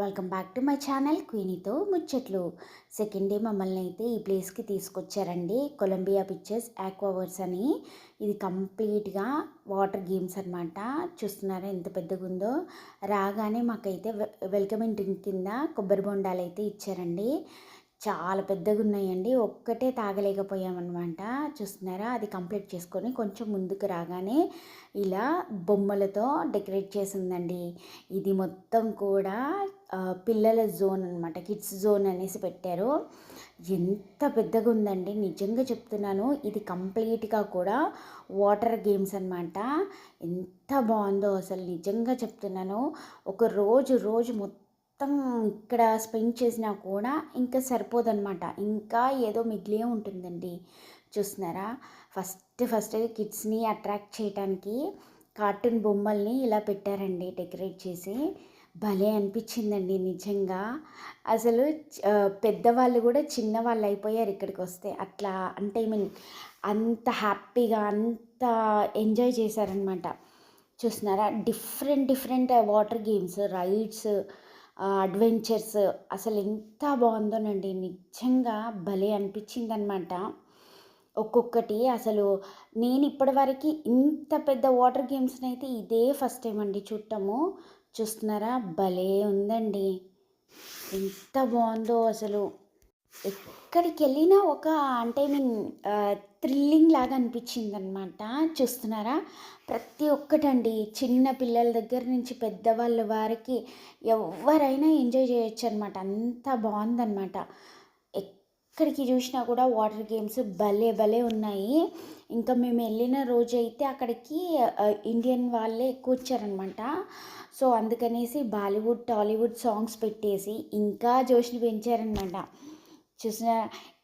Welcome back to my channel క్వీనీతో ముచ్చట్లు. Second day మమ్మల్ని అయితే ఈ ప్లేస్కి తీసుకొచ్చారండి. కొలంబియా పిక్చర్స్ ఆక్వావర్స్ అని. ఇది కంప్లీట్గా వాటర్ గేమ్స్ అనమాట చూస్తున్నారా ఎంత పెద్దగా ఉందో రాగానే మాకైతే వెల్కమింగ్ డ్రింక్ కింద కొబ్బరి బొండాలు అయితే ఇచ్చారండి. చాలా పెద్దగా ఉన్నాయండి ఒక్కటే తాగలేకపోయామన్నమాట. చూస్తున్నారా? అది కంప్లీట్ చేసుకొని కొంచెం ముందుకు రాగానే ఇలా బొమ్మలతో డెకరేట్ చేసిందండి. ఇది మొత్తం కూడా పిల్లల జోన్ అనమాట కిడ్స్ జోన్ అనేసి పెట్టారు. ఎంత పెద్దగా ఉందండి నిజంగా చెప్తున్నాను. ఇది కంప్లీట్గా కూడా వాటర్ గేమ్స్ అనమాట ఎంత బాగుందో అసలు నిజంగా చెప్తున్నాను. ఒక రోజు రోజు మొత్తం మొత్తం ఇక్కడ స్పెండ్ చేసినా కూడా ఇంకా సరిపోదన్నమాట. ఇంకా ఏదో మిగిలే ఉంటుందండి. చూస్తున్నారా? ఫస్ట్ ఫస్ట్ కిడ్స్ని అట్రాక్ట్ చేయడానికి కార్టూన్ బొమ్మల్ని ఇలా పెట్టారండి డెకరేట్ చేసి. భలే అనిపించిందండి నిజంగా. అసలు పెద్దవాళ్ళు కూడా చిన్నవాళ్ళు అయిపోయారు ఇక్కడికి వస్తే. అట్లా అంటే ఐ మీన్ అంత హ్యాపీగా అంత ఎంజాయ్ చేశారనమాట చూస్తున్నారా? Different different water games rides adventures. అసలు ఎంత బాగుందోనండి. నిజంగా భలే అనిపించిందనమాట ఒక్కొక్కటి అసలు నేను ఇప్పటివరకు ఇంత పెద్ద వాటర్ గేమ్స్ని అయితే ఇదే ఫస్ట్ టైం అండి చూడటము. చూస్తున్నారా? భలే ఉందండి. ఎంత బాగుందో అసలు. ఎక్కడికి వెళ్ళినా ఒక అంటే మీన్ థ్రిల్లింగ్ లాగా అనిపించింది అనమాట చూస్తున్నారా? ప్రతి ఒక్కటండి. చిన్న పిల్లల దగ్గర నుంచి పెద్దవాళ్ళ వారికి ఎవరైనా ఎంజాయ్ చేయొచ్చు అనమాట అంత బాగుందన్నమాట ఎక్కడికి చూసినా కూడా వాటర్ గేమ్స్ భలే భలే ఉన్నాయి. ఇంకా మేము వెళ్ళిన రోజు అయితే అక్కడికి ఇండియన్ వాళ్ళే ఎక్కువ వచ్చారనమాట సో అందుకనేసి బాలీవుడ్ టాలీవుడ్ సాంగ్స్ పెట్టేసి ఇంకా జోష్ని పెంచారనమాట. చూసిన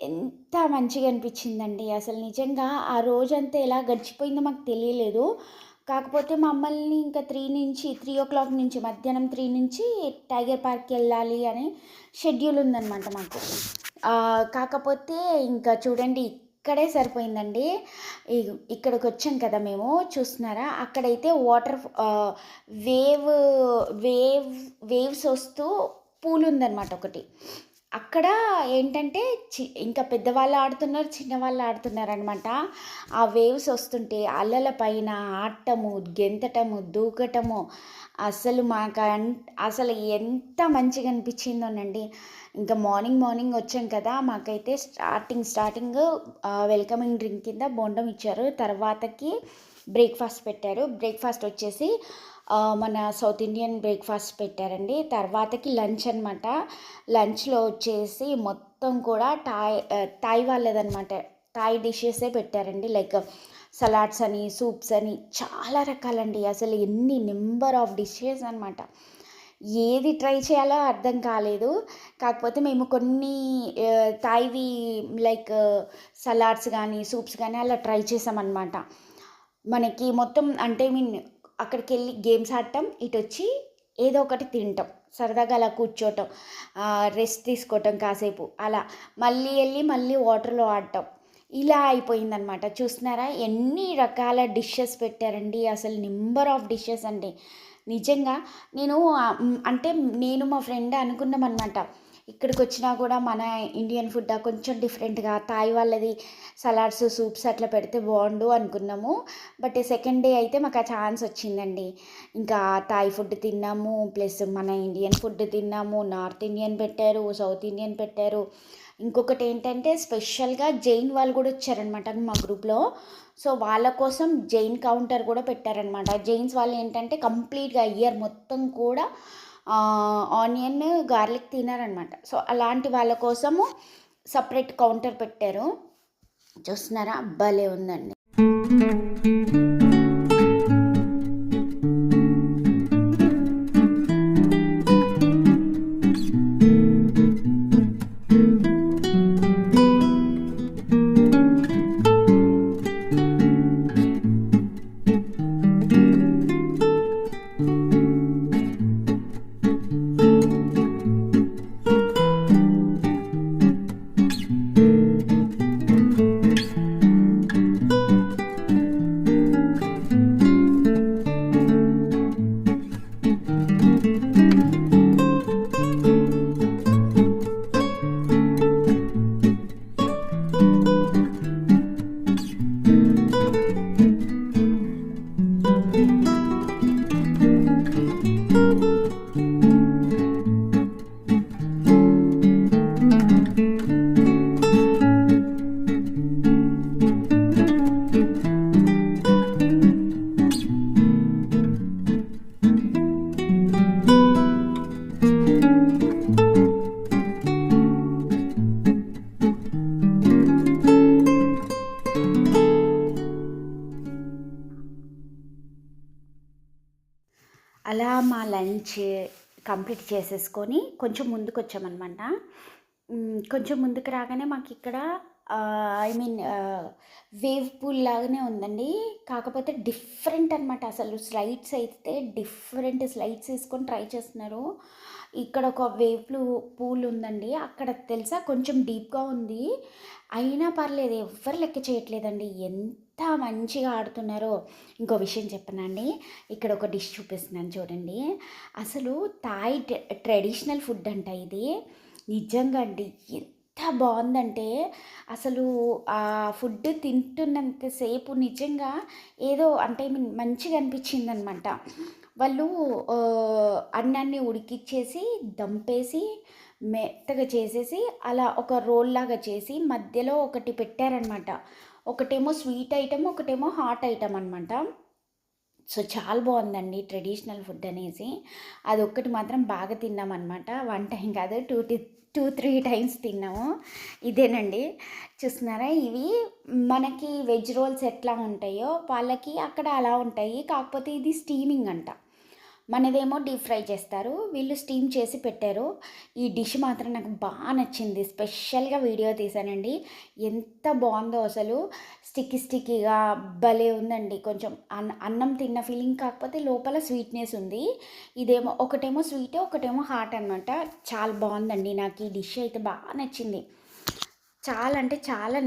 ఎంత మంచిగా అనిపించిందండి. అసలు నిజంగా ఆ రోజంతా ఎలా గడిచిపోయిందో మాకు తెలియలేదు. కాకపోతే మమ్మల్ని ఇంకా త్రీ నుంచి త్రీ ఓ క్లాక్ నుంచి మధ్యాహ్నం త్రీ నుంచి టైగర్ పార్క్కి వెళ్ళాలి అని షెడ్యూల్ ఉందన్నమాట మాకు. కాకపోతే ఇంకా చూడండి ఇక్కడే సరిపోయిందండి. ఇక్కడికి వచ్చాం కదా మేము చూస్తున్నారా? అక్కడైతే వాటర్ వేవ్ వేవ్ వేవ్స్ వస్తూ పూలు ఉందన్నమాట ఒకటి. అక్కడ ఏంటంటే చి ఇంకా పెద్దవాళ్ళు ఆడుతున్నారు చిన్నవాళ్ళు ఆడుతున్నారు అనమాట ఆ వేవ్స్ వస్తుంటే అలల పైన ఆడటము గెంతటము దూకటము అసలు మాకు అసలు ఎంత మంచిగా అనిపించిందోనండి. ఇంకా మార్నింగ్ మార్నింగ్ వచ్చాం కదా మాకైతే స్టార్టింగ్ స్టార్టింగ్ వెల్కమింగ్ డ్రింక్ కింద బోండం ఇచ్చారు. తర్వాతకి బ్రేక్ఫాస్ట్ పెట్టారు. బ్రేక్ఫాస్ట్ వచ్చేసి మన సౌత్ ఇండియన్ బ్రేక్ఫాస్ట్ పెట్టారండి. తర్వాతకి లంచ్ అనమాట లంచ్లో వచ్చేసి మొత్తం కూడా టాయ్ థాయ్ వాళ్ళదనమాట థాయ్ డిషెసే పెట్టారండి. లైక్ సలాడ్స్ అని సూప్స్ అని చాలా రకాలండి. అసలు ఎన్ని నెంబర్ ఆఫ్ డిషెస్ అనమాట ఏది ట్రై చేయాలో అర్థం కాలేదు. కాకపోతే మేము కొన్ని తాయివి లైక్ సలాడ్స్ కానీ సూప్స్ కానీ అలా ట్రై చేసామన్నమాట. మనకి మొత్తం అంటే మీన్ అక్కడికి వెళ్ళి గేమ్స్ ఆడటం ఇటు వచ్చి ఏదో ఒకటి తింటాం. సరదాగా అలా కూర్చోటం రెస్ట్ తీసుకోవటం కాసేపు అలా. మళ్ళీ వెళ్ళి మళ్ళీ వాటర్లో ఆడటం. ఇలా అయిపోయిందనమాట చూస్తున్నారా? ఎన్ని రకాల డిషెస్ పెట్టారండి. అసలు నెంబర్ ఆఫ్ డిషెస్ అండి నిజంగా నేను అంటే నేను మా ఫ్రెండ్ అనుకున్నాం అనమాట ఇక్కడికి వచ్చినా కూడా మన ఇండియన్ ఫుడ్ కొంచెం డిఫరెంట్గా తాయి వాళ్ళది సలాడ్స్ సూప్స్ అట్లా పెడితే బాగుండు అనుకున్నాము. బట్ సెకండ్ డే అయితే మాకు ఆ ఛాన్స్ వచ్చిందండి. ఇంకా థాయ్ ఫుడ్ తిన్నాము ప్లస్ మన ఇండియన్ ఫుడ్ తిన్నాము నార్త్ ఇండియన్ పెట్టారు సౌత్ ఇండియన్ పెట్టారు. ఇంకొకటి ఏంటంటే స్పెషల్గా జైన్ వాళ్ళు కూడా వచ్చారనమాట మా గ్రూప్లో సో వాళ్ళ కోసం జైన్ కౌంటర్ కూడా పెట్టారనమాట జైన్స్ వాళ్ళు ఏంటంటే కంప్లీట్గా ఇయర్ మొత్తం కూడా ఆనియన్ గార్లిక్ తినారనమాట సో అలాంటి వాళ్ళ కోసము సపరేట్ కౌంటర్ పెట్టారు. చూస్తున్నారా? భలే ఉందండి. కంప్లీట్ చేసేసుకొని కొంచెం ముందుకు వచ్చామన్నమాట కొంచెం ముందుకు రాగానే మాకు ఇక్కడ ఐ మీన్ వేవ్ పూల్ లాగానే ఉందండి. కాకపోతే డిఫరెంట్ అనమాట అసలు స్లైడ్స్ అయితే డిఫరెంట్ స్లైడ్స్ వేసుకొని ట్రై చేస్తున్నారు. ఇక్కడ ఒక వేవ్ పూల్ ఉందండి. అక్కడ తెలుసా? కొంచెం డీప్గా ఉంది. అయినా పర్లేదు ఎవ్వరు లెక్క చేయట్లేదండి. ఎంత మంచిగా ఆడుతున్నారో ఇంకో విషయం చెప్పనండి. ఇక్కడ ఒక డిష్ చూపిస్తున్నాను చూడండి. అసలు థాయ్ ట్రెడిషనల్ ఫుడ్ అంట ఇది. నిజంగా అండి ఎంత బాగుందంటే అసలు ఆ ఫుడ్ తింటున్నంతసేపు నిజంగా ఏదో అంటే మంచిగా అనిపించింది అనమాట వాళ్ళు అన్నాన్ని ఉడికిచ్చేసి దంపేసి మెత్తగా చేసేసి అలా ఒక రోల్ లాగా చేసి మధ్యలో ఒకటి పెట్టారనమాట. ఒకటేమో స్వీట్ ఐటమ్ ఒకటేమో హాట్ ఐటమ్ అనమాట సో చాలా బాగుందండి ట్రెడిషనల్ ఫుడ్ అనేసి. అది ఒక్కటి మాత్రం బాగా తిన్నామన్నమాట వన్ టైం కాదు టూ టూ త్రీ టైమ్స్ తిన్నాము. ఇదేనండి. చూస్తున్నారా? ఇవి మనకి వెజ్ రోల్స్ ఎట్లా ఉంటాయో వాళ్ళకి అక్కడ అలా ఉంటాయి. కాకపోతే ఇది స్టీమింగ్ అంట. మనదేమో డీప్ ఫ్రై చేస్తారు. వీళ్ళు స్టీమ్ చేసి పెట్టారు. ఈ డిష్ మాత్రం నాకు బాగా నచ్చింది. స్పెషల్గా వీడియో తీసానండి. ఎంత బాగుందో అసలు. స్టిక్కీ స్టిక్కీగా భలే ఉందండి. కొంచెం అన్న అన్నం తిన్న ఫీలింగ్ కాకపోతే లోపల స్వీట్నెస్ ఉంది. ఇదేమో ఒకటేమో స్వీట్ ఒకటేమో హాట్ అనమాట చాలా బాగుందండి. నాకు ఈ డిష్ అయితే బాగా నచ్చింది. చాలా అంటే చాలా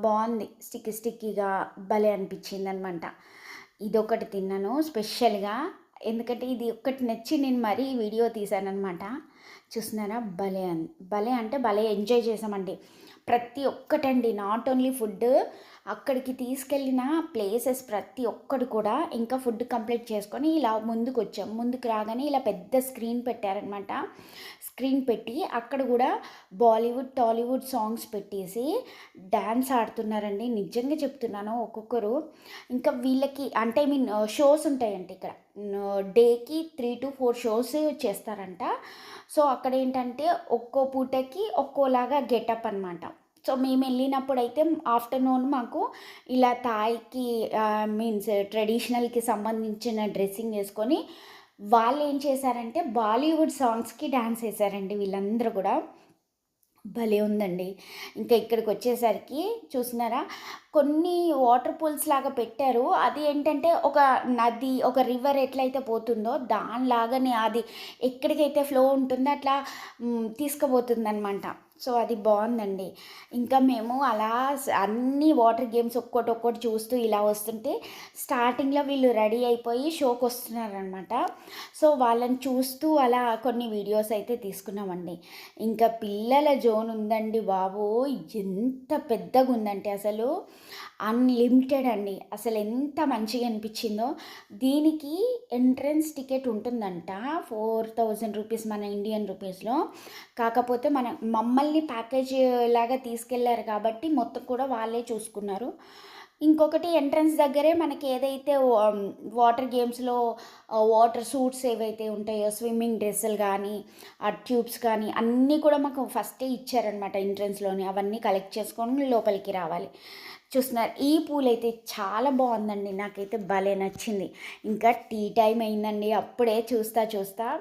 బాగుంది. స్టిక్కీ స్టిక్కీగా భలే అనిపించింది అనమాట ఇదొకటి తిన్నాను స్పెషల్గా. ఎందుకంటే ఇది ఒక్కటి నచ్చి నేను మరీ వీడియో తీశానమాట చూస్తున్నారా? భలే అని భలే అంటే భలే ఎంజాయ్ చేసామండి ప్రతి ఒక్కటండి నాట్ ఓన్లీ ఫుడ్ అక్కడికి తీసుకెళ్ళిన ప్లేసెస్ ప్రతి ఒక్కటి కూడా ఇంకా ఫుడ్ కంప్లీట్ చేసుకొని ఇలా ముందుకు వచ్చాం ముందుకు రాగానే ఇలా పెద్ద స్క్రీన్ పెట్టారనమాట స్క్రీన్ పెట్టి అక్కడ కూడా బాలీవుడ్ టాలీవుడ్ సాంగ్స్ పెట్టేసి డ్యాన్స్ ఆడుతున్నారండి. నిజంగా చెప్తున్నాను ఒక్కొక్కరు. ఇంకా వీళ్ళకి అంటే ఐ మీన్ షోస్ ఉంటాయండి ఇక్కడ. డేకి త్రీ టు ఫోర్ షోస్ చేస్తారంట. సో అక్కడ ఏంటంటే ఒక్కో పూటకి ఒక్కోలాగా గెటప్ అనమాట సో మేము వెళ్ళినప్పుడు అయితే ఆఫ్టర్నూన్ మాకు ఇలా థాయ్కి మీన్స్ ట్రెడిషనల్కి సంబంధించిన డ్రెస్సింగ్ వేసుకొని వాళ్ళు ఏం చేశారంటే బాలీవుడ్ సాంగ్స్కి డ్యాన్స్ వేశారండి వీళ్ళందరూ కూడా. భలే ఉందండి. ఇంకా ఇక్కడికి వచ్చేసరికి చూసినారా? కొన్ని వాటర్ పూల్స్ లాగా పెట్టారు. అది ఏంటంటే ఒక నది ఒక రివర్ ఎట్లయితే పోతుందో దానిలాగానే అది ఎక్కడికైతే ఫ్లో ఉంటుందో అట్లా తీసుకుపోతుంది అనమాట సో అది బాగుందండి. ఇంకా మేము అలా అన్ని వాటర్ గేమ్స్ ఒక్కోటి ఒక్కోటి చూస్తూ ఇలా వస్తుంటే స్టార్టింగ్లో వీళ్ళు రెడీ అయిపోయి షోకి వస్తున్నారనమాట సో వాళ్ళని చూస్తూ అలా కొన్ని వీడియోస్ అయితే తీసుకున్నామండి. ఇంకా పిల్లల జోన్ ఉందండి బాబు ఎంత పెద్దగా ఉందంటే అసలు అన్లిమిటెడ్ అండి. అసలు ఎంత మంచిగా అనిపించిందో. దీనికి ఎంట్రన్స్ టికెట్ ఉంటుందంట ఫోర్ థౌజండ్ రూపీస్ మన ఇండియన్ రూపీస్లో. కాకపోతే మన మమ్మల్ని ప్యాకేజ్ లాగా తీసుకెళ్ళారు కాబట్టి మొత్తం కూడా వాళ్ళే చూసుకున్నారు. ఇంకొకటి ఎంట్రన్స్ దగ్గరే మనకి ఏదైతే వాటర్ గేమ్స్లో వాటర్ సూట్స్ ఏవైతే ఉంటాయో స్విమ్మింగ్ డ్రెస్సులు కానీ ఆ ట్యూబ్స్ కానీ అన్నీ కూడా మాకు ఫస్టే ఇచ్చారనమాట ఎంట్రన్స్లోని. అవన్నీ కలెక్ట్ చేసుకొని లోపలికి రావాలి. చూస్తున్నారు. ఈ పూలైతే అయితే చాలా బాగుందండి. నాకైతే భలే నచ్చింది. ఇంకా టీ టైం అయిందండి. అప్పుడే చూస్తా చూస్తా.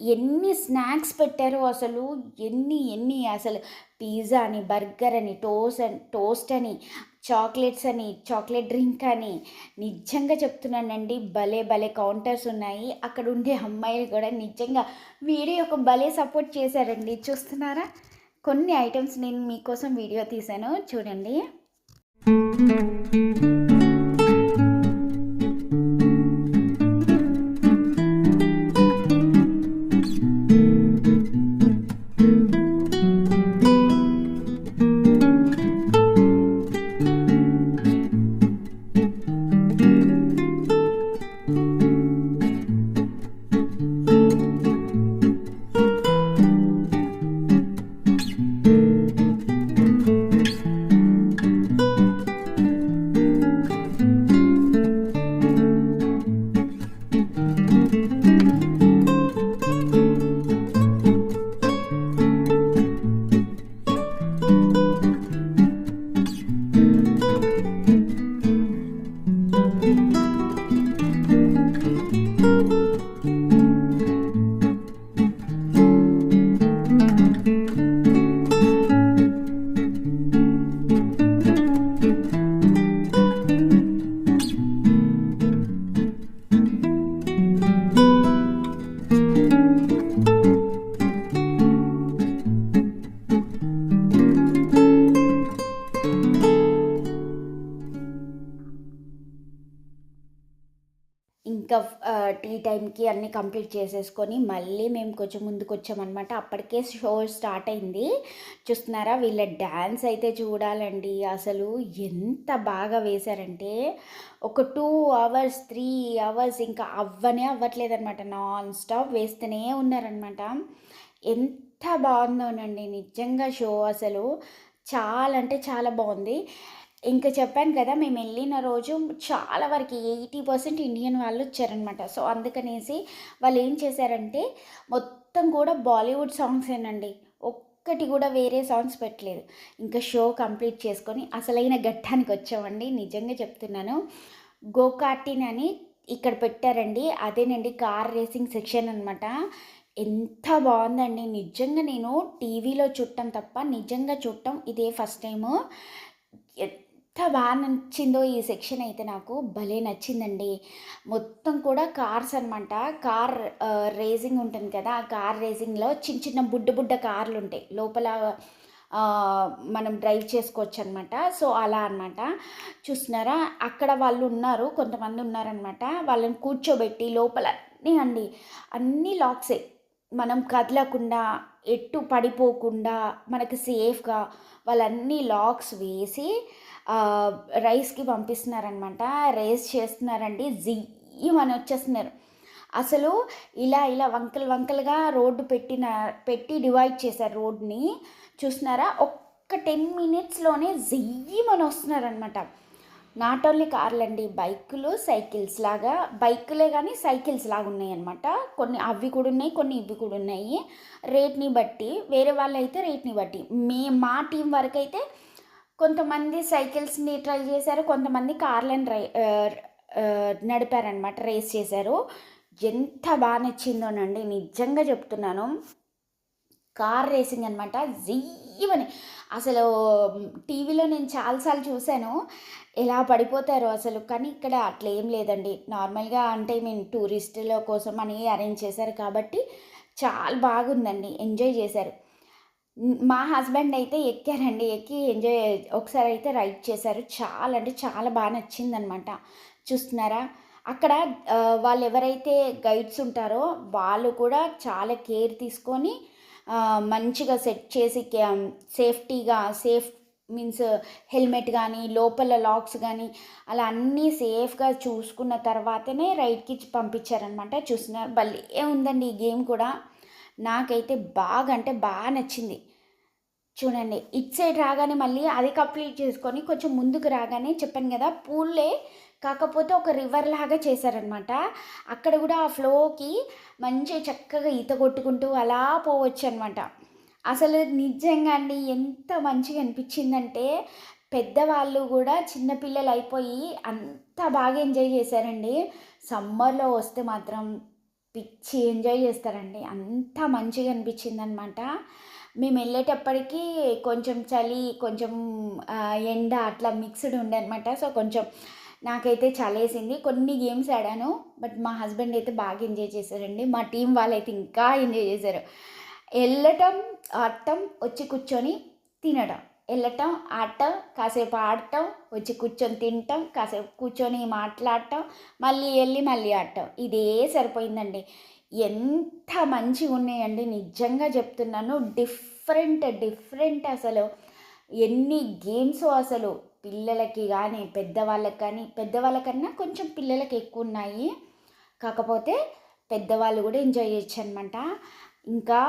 ఎన్ని స్నాక్స్ పెట్టారో అసలు. ఎన్ని ఎన్ని అసలు. పిజ్జా అని బర్గర్ అని టోస్ అని టోస్ట్ అని చాక్లెట్స్ అని చాక్లెట్ డ్రింక్ అని. నిజంగా చెప్తున్నానండి. భలే భలే కౌంటర్స్ ఉన్నాయి. అక్కడ ఉండే అమ్మాయిలు కూడా నిజంగా వీడియో ఒక భలే సపోర్ట్ చేశారండి. చూస్తున్నారా? కొన్ని ఐటమ్స్ నేను మీకోసం వీడియో తీశాను. చూడండి. టీ అన్నీ కంప్లీట్ చేసేసుకొని మళ్ళీ మేము కొంచెం ముందుకు వచ్చామన్నమాట అప్పటికే షో స్టార్ట్ అయింది. చూస్తున్నారా? వీళ్ళ డ్యాన్స్ అయితే చూడాలండి. అసలు ఎంత బాగా వేశారంటే ఒక టూ అవర్స్ త్రీ అవర్స్ ఇంకా అవ్వనే అవ్వట్లేదనమాట నాన్ స్టాప్ వేస్తూనే ఉన్నారనమాట ఎంత బాగుందోనండి. నిజంగా షో అసలు చాలా అంటే చాలా బాగుంది. ఇంకా చెప్పాను కదా మేము వెళ్ళిన రోజు చాలా వరకు ఎయిటీ పర్సెంట్ ఇండియన్ వాళ్ళు వచ్చారనమాట సో అందుకనేసి వాళ్ళు ఏం చేశారంటే మొత్తం కూడా బాలీవుడ్ సాంగ్సేనండి ఒక్కటి కూడా వేరే సాంగ్స్ పెట్టలేదు. ఇంకా షో కంప్లీట్ చేసుకొని అసలైన ఘట్టానికి వచ్చామండి నిజంగా చెప్తున్నాను. గోకార్టిన్ అని ఇక్కడ పెట్టారండి అదేనండి కార్ రేసింగ్ సెక్షన్ అనమాట ఎంత బాగుందండి నిజంగా నేను టీవీలో చూడటం తప్ప నిజంగా చూడటం ఇదే ఫస్ట్ టైము. ఎంత బాగా నచ్చిందో ఈ సెక్షన్ అయితే నాకు భలే నచ్చిందండి. మొత్తం కూడా కార్స్ అనమాట కార్ రేసింగ్ ఉంటుంది కదా ఆ కార్ రేసింగ్లో చిన్న చిన్న బుడ్డ బుడ్డ కార్లు ఉంటాయి. లోపల మనం డ్రైవ్ చేసుకోవచ్చు అనమాట సో అలా అనమాట చూస్తున్నారా? అక్కడ వాళ్ళు ఉన్నారు కొంతమంది ఉన్నారనమాట వాళ్ళని కూర్చోబెట్టి లోపల అన్నీ అండి. అన్నీ లాక్సే. మనం కదలకుండా ఎట్టు పడిపోకుండా మనకి సేఫ్గా వాళ్ళన్నీ లాక్స్ వేసి రైస్కి పంపిస్తున్నారనమాట రైస్ చేస్తున్నారండి. జియ్యమని వచ్చేస్తున్నారు. అసలు ఇలా ఇలా వంకలు వంకలుగా రోడ్డు పెట్టిన పెట్టి డివైడ్ చేశారు రోడ్ని చూస్తున్నారా? ఒక్క టెన్ మినిట్స్లోనే జియ్యమని వస్తున్నారనమాట నాట్ ఓన్లీ కార్లు అండి బైకులు సైకిల్స్ లాగా బైకులే కానీ సైకిల్స్ లాగా ఉన్నాయి అనమాట కొన్ని అవి కూడా ఉన్నాయి కొన్ని ఇవి కూడా ఉన్నాయి. రేట్ని బట్టి వేరే వాళ్ళు అయితే రేట్ని బట్టి. మే మా టీం వరకు అయితే కొంతమంది సైకిల్స్ని ట్రై చేశారు కొంతమంది కార్లను రై నడిపారనమాట రేస్ చేశారు. ఎంత బాగా నచ్చిందోనండి నిజంగా చెప్తున్నాను. కార్ రేసింగ్ అనమాట జీవని. అసలు టీవీలో నేను చాలాసార్లు చూశాను ఎలా పడిపోతారో అసలు కానీ ఇక్కడ అట్లా ఏం లేదండి. నార్మల్గా అంటే మేము టూరిస్టుల కోసం అని అరేంజ్ చేశారు కాబట్టి చాలా బాగుందండి ఎంజాయ్ చేశారు. మా హస్బెండ్ అయితే ఎక్కారండి. ఎక్కి ఎంజాయ్ ఒకసారి అయితే రైడ్ చేశారు. చాలా అంటే చాలా బాగా నచ్చిందనమాట. చూస్తున్నారా? అక్కడ వాళ్ళు ఎవరైతే గైడ్స్ ఉంటారో వాళ్ళు కూడా చాలా కేర్ తీసుకొని మంచిగా సెట్ చేసి సేఫ్టీగా సేఫ్ మీన్స్ హెల్మెట్ కానీ లోపల లాక్స్ కానీ అలా అన్నీ సేఫ్గా చూసుకున్న తర్వాతనే రైడ్కి పంపించారనమాట. చూస్తున్నారు? భలే ఉందండి ఈ గేమ్ కూడా. నాకైతే బాగా అంటే బాగా నచ్చింది. చూడండి ఇట్ సైడ్ రాగానే మళ్ళీ అది కంప్లీట్ చేసుకొని కొంచెం ముందుకు రాగానే చెప్పాను కదా పూల్లే కాకపోతే ఒక రివర్ లాగా చేశారనమాట. అక్కడ కూడా ఆ ఫ్లోకి మంచి చక్కగా ఈత కొట్టుకుంటూ అలా పోవచ్చు అనమాట అసలు నిజంగా అండి ఎంత మంచిగా అనిపించిందంటే పెద్దవాళ్ళు కూడా చిన్నపిల్లలు అయిపోయి అంత బాగా ఎంజాయ్ చేశారండి. సమ్మర్లో వస్తే మాత్రం పిచ్చి ఎంజాయ్ చేస్తారండి. అంత మంచిగా అనిపించింది అనమాట మేము వెళ్ళేటప్పటికి కొంచెం చలి కొంచెం ఎండ అట్లా మిక్స్డ్ ఉండే అనమాట సో కొంచెం నాకైతే చలేసింది. కొన్ని గేమ్స్ ఆడాను. బట్ మా హస్బెండ్ అయితే బాగా ఎంజాయ్ చేశారండి. మా టీం వాళ్ళైతే ఇంకా ఎంజాయ్ చేశారు. వెళ్ళటం ఆడటం వచ్చి కూర్చొని తినడం వెళ్ళటం ఆడటం కాసేపు ఆడటం వచ్చి కూర్చొని తినటం కాసేపు కూర్చొని మాట్లాడటం మళ్ళీ వెళ్ళి మళ్ళీ ఆడటం. ఇదే సరిపోయిందండి. ఎంత మంచిగా ఉన్నాయండి. నిజంగా చెప్తున్నాను డిఫరెంట్ డిఫరెంట్ అసలు. ఎన్ని గేమ్స్ అసలు పిల్లలకి కానీ పెద్దవాళ్ళకి కానీ పెద్దవాళ్ళకన్నా కొంచెం పిల్లలకి ఎక్కువ ఉన్నాయి. కాకపోతే పెద్దవాళ్ళు కూడా ఎంజాయ్ చేయొచ్చు అనమాట ఇంకా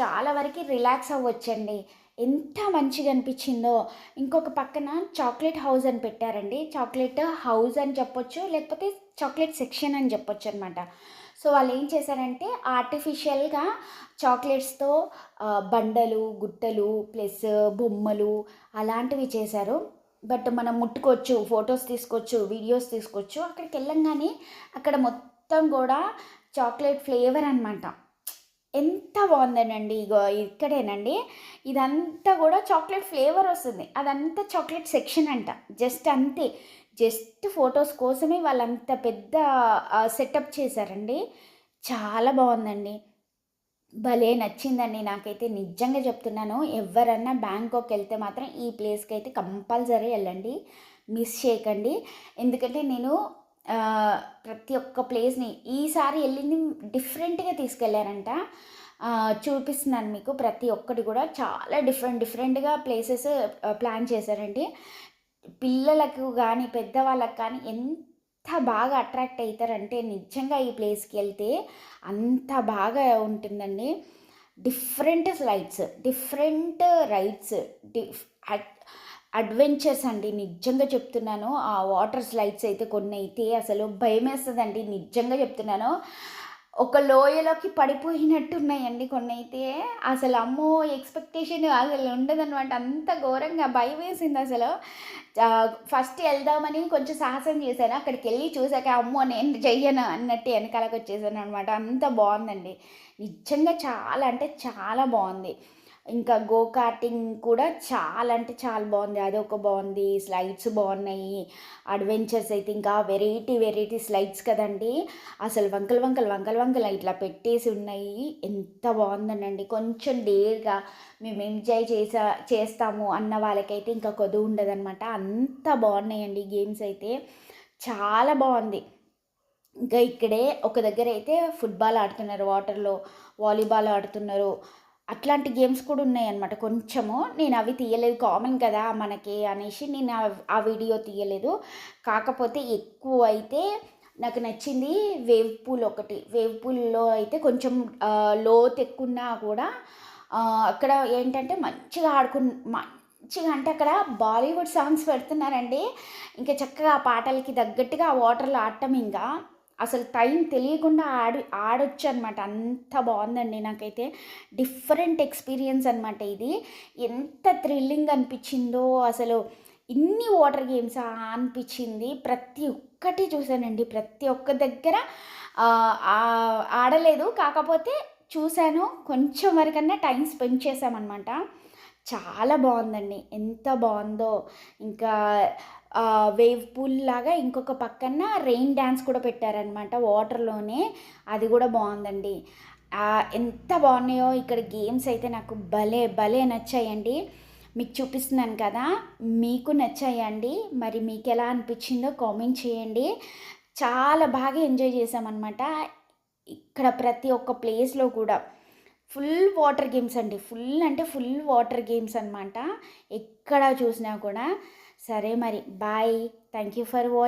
చాలా వరకు రిలాక్స్ అవ్వచ్చండి. ఎంత మంచిగా అనిపించిందో. ఇంకొక పక్కన చాక్లెట్ హౌస్ అని పెట్టారండి. చాక్లెట్ హౌస్ అని చెప్పొచ్చు లేకపోతే చాక్లెట్ సెక్షన్ అని చెప్పొచ్చు అనమాట సో వాళ్ళు ఏం చేశారంటే ఆర్టిఫిషియల్గా చాక్లెట్స్తో బండలు గుట్టలు ప్లస్ బొమ్మలు అలాంటివి చేశారు. బట్ మనం ముట్టుకోవచ్చు ఫొటోస్ తీసుకోవచ్చు వీడియోస్ తీసుకోవచ్చు. అక్కడికి వెళ్ళంగానే అక్కడ మొత్తం కూడా చాక్లెట్ ఫ్లేవర్ అనమాట ఎంత బాగుందనండి ఇగో ఇక్కడేనండి. ఇదంతా కూడా చాక్లెట్ ఫ్లేవర్ వస్తుంది. అదంతా చాక్లెట్ సెక్షన్ అంట. జస్ట్ అంతే. జస్ట్ ఫొటోస్ కోసమే వాళ్ళంత పెద్ద సెటప్ చేశారండి. చాలా బాగుందండి. భలే నచ్చిందండి. నాకైతే నిజంగా చెప్తున్నాను. ఎవరన్నా బ్యాంకాక్ వెళ్తే మాత్రం ఈ ప్లేస్కి అయితే కంపల్సరీ వెళ్ళండి. మిస్ చేయకండి. ఎందుకంటే నేను ప్రతి ఒక్క ప్లేస్ని ఈసారి వెళ్ళింది డిఫరెంట్గా తీసుకెళ్ళారంట చూపిస్తున్నాను మీకు ప్రతి ఒక్కటి కూడా. చాలా డిఫరెంట్ డిఫరెంట్గా ప్లేసెస్ ప్లాన్ చేశారండి. పిల్లలకు కానీ పెద్దవాళ్ళకి కానీ ఎంత బాగా అట్రాక్ట్ అవుతారంటే నిజంగా ఈ ప్లేస్కి వెళ్తే అంత బాగా ఉంటుందండి. Different slides different rides diff adventures అండి నిజంగా చెప్తున్నాను. ఆ వాటర్ స్లైడ్స్ అయితే కొన్ని అయితే అసలు భయం వేస్తుందండి నిజంగా చెప్తున్నాను. ఒక లోయలోకి పడిపోయినట్టు ఉన్నాయండి కొన్ని అయితే అసలు అమ్మో ఎక్స్పెక్టేషన్ అసలు ఉండదన్నమాట. అంత ఘోరంగా భయం వేసింది అసలు ఫస్ట్ వెళ్దామని కొంచెం సాహసం చేశాను. అక్కడికి వెళ్ళి చూసాక అమ్మో నేను చెయ్యను అన్నట్టు వెనకాలకు వచ్చేసాను అనమాట అంత బాగుందండి. నిజంగా చాలా అంటే చాలా బాగుంది. ఇంకా గో కార్టింగ్ కూడా చాలా అంటే చాలా బాగుంది. అది ఒక బాగుంది. స్లైడ్స్ బాగున్నాయి. అడ్వెంచర్స్ అయితే ఇంకా వెరైటీ వెరైటీ స్లైడ్స్ కదండి. అసలు వంకలు వంకలు వంకలు వంకలు ఇట్లా పెట్టేసి ఉన్నాయి. ఎంత బాగుందనండి. కొంచెం డేర్గా మేము ఎంజాయ్ చేసా చేస్తాము అన్న వాళ్ళకైతే ఇంకా కొద్దు ఉండదనమాట అంత బాగున్నాయండి గేమ్స్ అయితే. చాలా బాగుంది. ఇంకా ఇక్కడే ఒక దగ్గర అయితే ఫుట్బాల్ ఆడుతున్నారు. వాటర్లో వాలీబాల్ ఆడుతున్నారు. అట్లాంటి గేమ్స్ కూడా ఉన్నాయన్నమాట. కొంచెము నేను అవి తీయలేదు. కామన్ కదా మనకి అనేసి నేను ఆ- వీడియో తీయలేదు. కాకపోతే ఎక్కువ అయితే నాకు నచ్చింది వేవ్ పూల్ ఒకటి. వేవ్ పూల్లో అయితే కొంచెం లోత్ ఎక్కున్నా కూడా అక్కడ ఏంటంటే మంచిగా ఆడుకు మంచిగా అంటే అక్కడ బాలీవుడ్ సాంగ్స్ పెడుతున్నారండి. ఇంకా చక్కగా ఆ పాటలకి తగ్గట్టుగా ఆ వాటర్లో ఆడటం ఇంకా అసలు టైం తెలియకుండా ఆడి ఆడొచ్చు అనమాట అంత బాగుందండి నాకైతే. డిఫరెంట్ ఎక్స్పీరియన్స్ అనమాట ఇది. ఎంత థ్రిల్లింగ్ అనిపించిందో అసలు. ఇన్ని వాటర్ గేమ్స్ అనిపించింది. ప్రతి ఒక్కటి చూశానండి. ప్రతి ఒక్క దగ్గర ఆడలేదు. కాకపోతే చూశాను. కొంచెం వరకన్నా టైం స్పెండ్ చేశామన్నమాట చాలా బాగుందండి. ఎంత బాగుందో. ఇంకా వేవ్ పూల్ లాగా ఇంకొక పక్కన రెయిన్ డ్యాన్స్ కూడా పెట్టారనమాట వాటర్లోనే అది కూడా బాగుందండి. ఎంత బాగున్నాయో ఇక్కడ గేమ్స్ అయితే నాకు భలే భలే నచ్చాయండి. మీకు చూపిస్తున్నాను కదా మీకు నచ్చాయండి. మరి మీకు ఎలా అనిపించిందో కామెంట్ చేయండి. చాలా బాగా ఎంజాయ్ చేసామన్నమాట ఇక్కడ ప్రతి ఒక్క ప్లేస్లో కూడా. ఫుల్ వాటర్ గేమ్స్ అండి. ఫుల్ అంటే ఫుల్ వాటర్ గేమ్స్ అనమాట ఎక్కడ చూసినా కూడా. సరే మరి. Bye thank you for watch